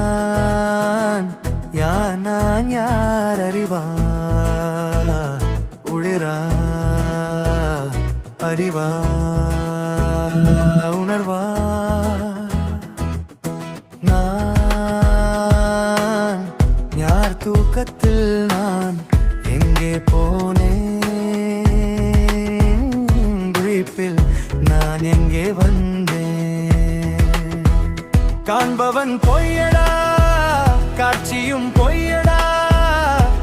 நான் யார்? நான் யார் அறிவா உளிரா அறிவா யார் நான் எங்கே போனேன்? விழிப்பில் நான் எங்கே வந்தேன்? காண்பவன் பொய்யடா காட்சியும் பொய்யடா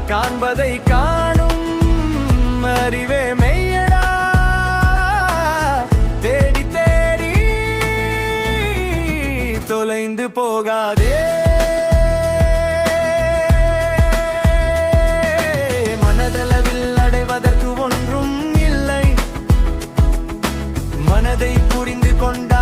காண்பதை காணும் அறிவே மெய்யடா. தேடி தேடி தொலைந்து போகாதே. புரிந்து கொண்டார்.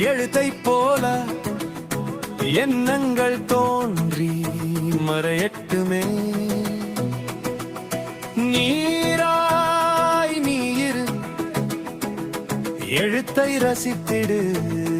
எழுத்தை போல எண்ணங்கள் தோன்றி மறையட்டுமே. நீராய் நீர் எழுத்தை ரசித்திடு.